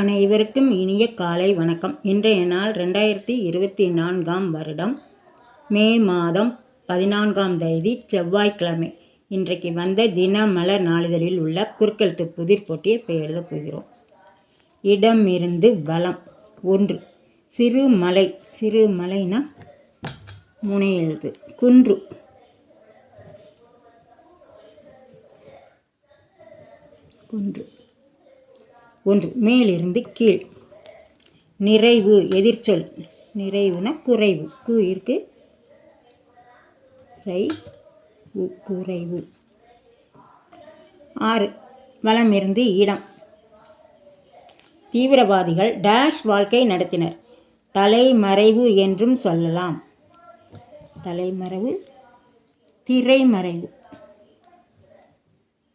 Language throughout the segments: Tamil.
அனைவருக்கும் இனிய காலை வணக்கம். இன்றைய நாள் ரெண்டாயிரத்தி இருபத்தி நான்காம் வருடம் மே மாதம் பதினான்காம் தேதி செவ்வாய்க்கிழமை. இன்றைக்கு வந்த தினமலர் நாளிதழில் உள்ள குறுக்கெழுத்து புதிர் போட்டியை இப்போ எழுதப் போகிறோம். இடமிருந்து வளம் ஒன்று. சிறுமலை சிறு மலைனா முனையெழுது குன்று. குன்று. ஒன்று மேலிருந்து கீழ். நிறைவு எதிர்ச்சொல். நிறைவுனா குறைவு. கு இருக்கு. ரை குறைவு. ஆறு வளமிருந்து இடம். தீவிரவாதிகள் டேஷ் வாழ்க்கை நடத்தினர். தலைமறைவு என்றும் சொல்லலாம். தலைமறைவு திரைமறைவு.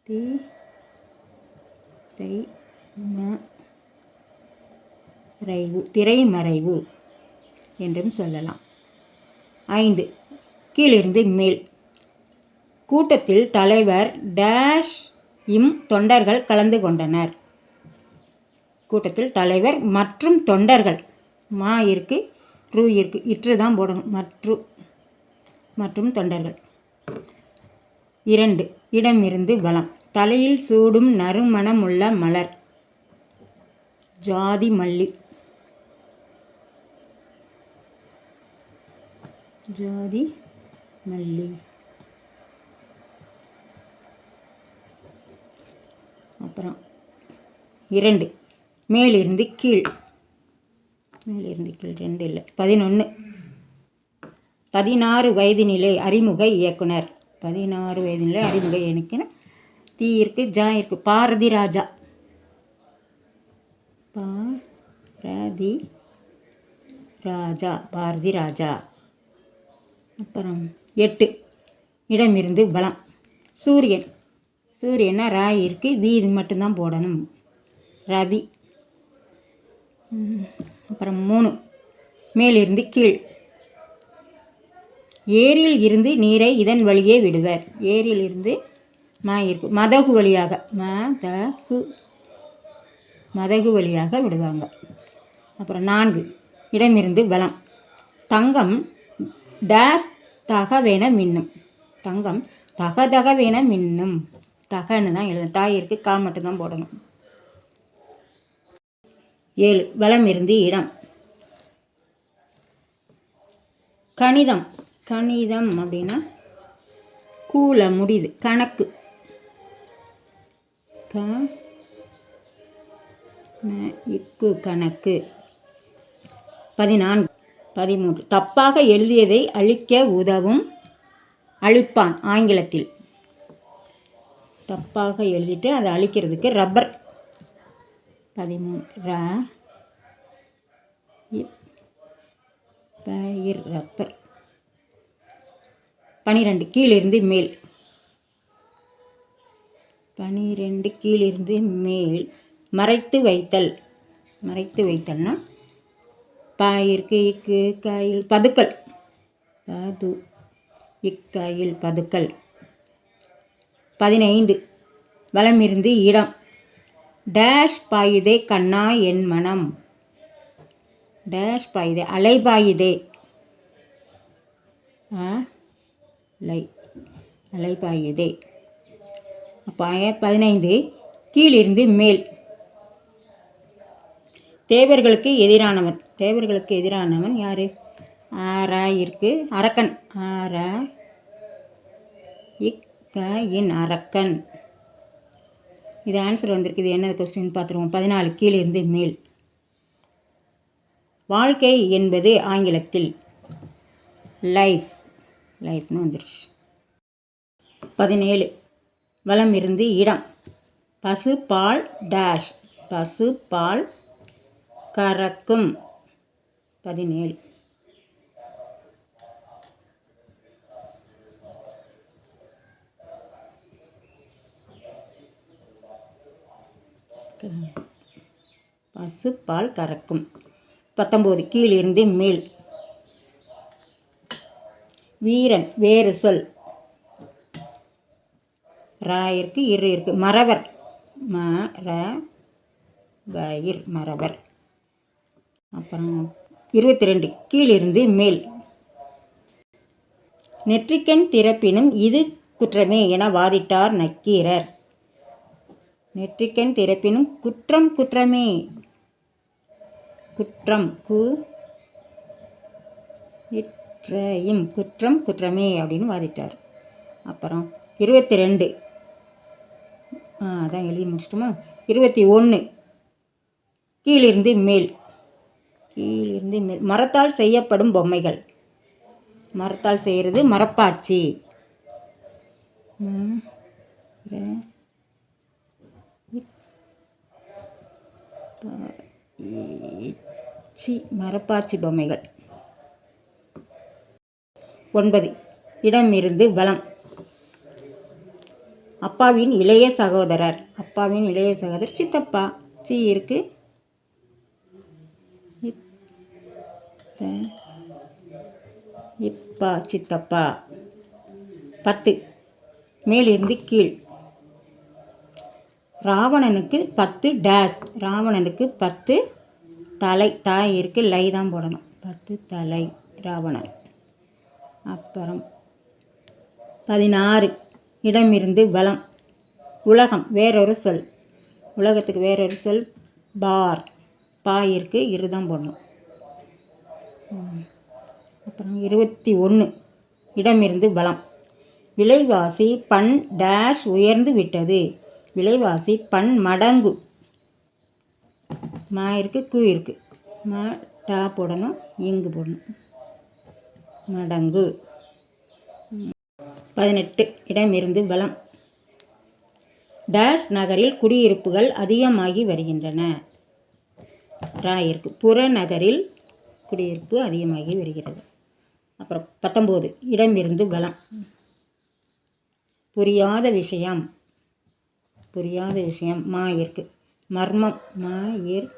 திரை மறைவு திரைமறைவு என்றும் சொல்லலாம். ஐந்து கீழிருந்து மேல். கூட்டத்தில் தலைவர் டேஷ் இம் தொண்டர்கள் கலந்து கொண்டனர். கூட்டத்தில் தலைவர் மற்றும் தொண்டர்கள் மா இருக்கு ரூ இருக்கு இற்று தான் போடணும். மற்று மற்றும் தொண்டர்கள். இரண்டு இடமிருந்து வளம் தலையில் சூடும் நறுமணமுள்ள மலர். ஜாதி மல்லி. ஜாதி மல்லி. அப்புறம் இரண்டு. மேலிருந்து கீழ். மேலிருந்து கீழ் ரெண்டு இல்லை. பதினொன்று பதினாறு வயது நிலை அறிமுக இயக்குனர். பதினாறு வயது நிலை அறிமுக இயக்குனர். தீ இருக்குது ஜா இருக்குது பாரதி ராஜா. பாரதி ராஜா பாரதி ராஜா. அப்புறம் எட்டு. இடமிருந்து பலம். சூரியன். சூரியனா ராய் இருக்கு வி இது மட்டும்தான் போடணும். ரவி. அப்புறம் மூணு. மேலிருந்து கீழ். ஏரியில் இருந்து நீரை இதன் வழியே விடுவர். ஏரியில் இருந்து மா இருக்கு மதகு வழியாக. மதகு. மதகு வழியாக விடுவாங்க. அப்புறம் நான்கு இடமிருந்து வளம். தங்கம் டேஸ் தகவென மின்னும். தங்கம் தக தகவென மின்னும். தகன்னு தான் எழுதணும் தாயிற்கு கால் கா மட்டும்தான் போடணும். ஏழு வலமிருந்து இடம். கணிதம். கணிதம் அப்படின்னா கூல முடியுது கணக்கு. க இக்கு கணக்கு. பதினான்கு பதிமூன்று. தப்பாக எழுதியதை அழிக்க உதவும். அழிப்பான் ஆங்கிலத்தில். தப்பாக எழுதிட்டு அதை அழிக்கிறதுக்கு ரப்பர் பதிமூணு ர பயிர் ரப்பர் பனிரெண்டு கீழிருந்து மேல். பனிரெண்டு கீழிருந்து மேல். மறைத்து வைத்தல். மறைத்து வைத்தல்னா பாயிற்கு இக்கு காயில் பதுக்கல். பது இக்காயில் பதுக்கல். பதினைந்து வளமிருந்து இடம். டேஷ் பாயுதே கண்ணா என் மனம். டேஷ் பாயுதே அலைபாயுதே ஆ லை அலைபாயுதே அப்போ பதினைந்து கீழிருந்து மேல். தேவர்களுக்கு எதிரானவன். தேவர்களுக்கு எதிரானவன் யார்? ஆரா இருக்கு அரக்கன். ஆரா இக்க இன் அரக்கன். இது ஆன்சர் வந்திருக்கு. இது என்ன கொஸ்டின் பார்த்துருவோம். பதினாலு கீழிருந்து மேல். வாழ்க்கை என்பது ஆங்கிலத்தில் லைஃப் லைஃப்னு வந்துருச்சு. பதினேழு வளம் இருந்து இடம். பசு பால் டேஷ் பசு பால் கறக்கும். பதினேழு. பசு பால் கறக்கும். பத்தொம்போது கீழிருந்து மேல். வீரன் வேறு சொல். ராயிற்கு இரு இருக்கு. மறவர். ம ர வயிர் மறவர். அப்புறம் இருபத்தி ரெண்டு கீழிருந்து மேல். நெற்றிக்கண் திறப்பினும் இது குற்றமே என வாதிட்டார் நக்கீரர். நெற்றிக்கண் திறப்பினும் குற்றம் குற்றமே. குற்றம் கு இற்றையும் குற்றம் குற்றமே அப்படின்னு வாதிட்டார். அப்புறம் இருபத்தி ரெண்டு ஆ அதான் எழுதி முடிச்சிட்டோமா? இருபத்தி ஒன்று. கீழிருந்து மேல். கீழிருந்து மேல் மரத்தால் செய்யப்படும் பொம்மைகள். மரத்தால் செய்கிறது மரப்பாச்சி. மரப்பாச்சி பொம்மைகள். ஒன்பது. இடமிருந்து வளம். அப்பாவின் இளைய சகோதரர். அப்பாவின் இளைய சகோதரர் சித்தப்பா. சி இருக்கு. இத்த- இப்பா சித்தப்பா பத்து. மேலிருந்து கீழ். ராவணனுக்கு பத்து டேஸ் ராவணனுக்கு பத்து தலை. தாய் இருக்குது லை தான் போடணும். பத்து தலை ராவணன். அப்புறம் பதினாறு. இடமிருந்து பலம் உலகம் வேறொரு சொல். உலகத்துக்கு வேறொரு சொல் பார். பா இருக்கு இருதான் போடணும். அப்புறம் இருபத்தி ஒன்று இடமிருந்து பலம் விலைவாசி பன் டேஷ் உயர்ந்து விட்டது. விலைவாசி பன் மடங்கு. மா இருக்குது கு இருக்குது மா டா போடணும் இங்கு போடணும். மடங்கு. பதினெட்டு. இடமிருந்து பலம் டேஷ் நகரில் குடியிருப்புகள் அதிகமாகி வருகின்றன. ரா இருக்கு. புறநகரில் குடியிருப்பு அதிகமாகி வருகிறது. அப்புறம் பத்தொம்போது இடமிருந்து பலம் புரியாத விஷயம். புரியாத விஷயம். மா இருக்கு. மர்மம். மா இர்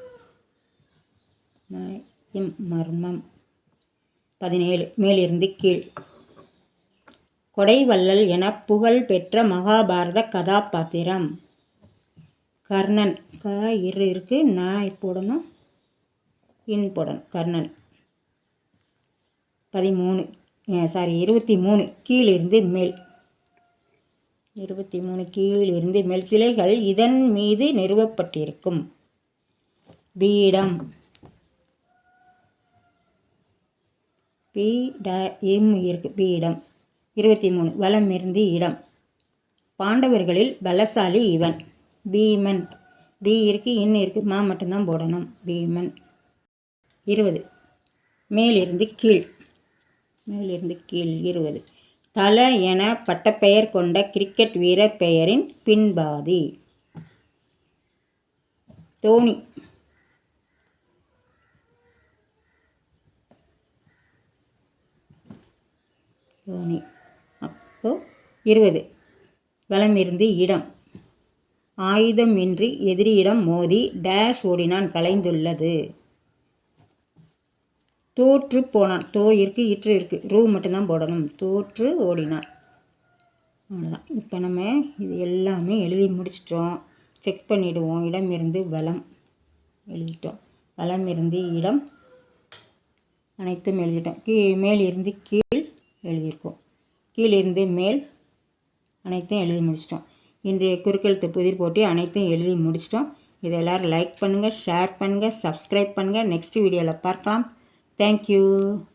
இம் மர்மம். பதினேழு மேலிருந்து கீழ். கொடைவள்ளல் என புகழ் பெற்ற மகாபாரத கதாபாத்திரம். கர்ணன். க இரு இருக்கு. நான் போடணும். இன் போடணும். கர்ணன். பதிமூணு. சாரி இருபத்தி மூணு கீழிருந்து மேல். இருபத்தி மூணு கீழிருந்து மேல். சிலைகள் இதன் மீது நிறுவப்பட்டிருக்கும். பீடம். பீட ட எம் இருக்கு. பீடம். இருபத்தி மூணு வலம் இருந்து இடம். பாண்டவர்களில் பலசாலி இவன். பீமன். பி இருக்கு இன் இருக்கு. மா மட்டும்தான் போடணும். பீமன். இருபது. மேலிருந்து கீழ். மேலிருந்து கீழ் இருபது. தல என பட்டப்பெயர் கொண்ட கிரிக்கெட் வீரர் பெயரின் பின்பாதி. தோனி. தோனி. அப்போ இருபது. வளமிருந்து இடம். ஆயுதம் இன்றி எதிரியிடம் மோதி டேஷ் ஓடினான் கலைந்துள்ளது. தோற்று போனான். தோ இருக்கு இற்று இருக்குது ரூ மட்டும்தான் போடணும். தோற்று ஓடினான். அவ்வளோதான் இப்போ நம்ம இது எல்லாமே எழுதி முடிச்சிட்டோம். செக் பண்ணிவிடுவோம் இடம் இருந்து வளம். எழுதிட்டோம். வலம் இருந்து இடம் அனைத்தும் எழுதிட்டோம். கீ மேல் இருந்து கீழ் எழுதியிருக்கோம். கீழிருந்து மேல் அனைத்தையும் எழுதி முடிச்சிட்டோம். இன்றைய குறுக்கெழுத்து புதிர் போட்டி அனைத்தையும் எழுதி முடிச்சிட்டோம். இதை எல்லோரும் லைக் பண்ணுங்கள் ஷேர் பண்ணுங்கள் சப்ஸ்கிரைப் பண்ணுங்கள் நெக்ஸ்ட் வீடியோவில் பார்க்கலாம். Thank you.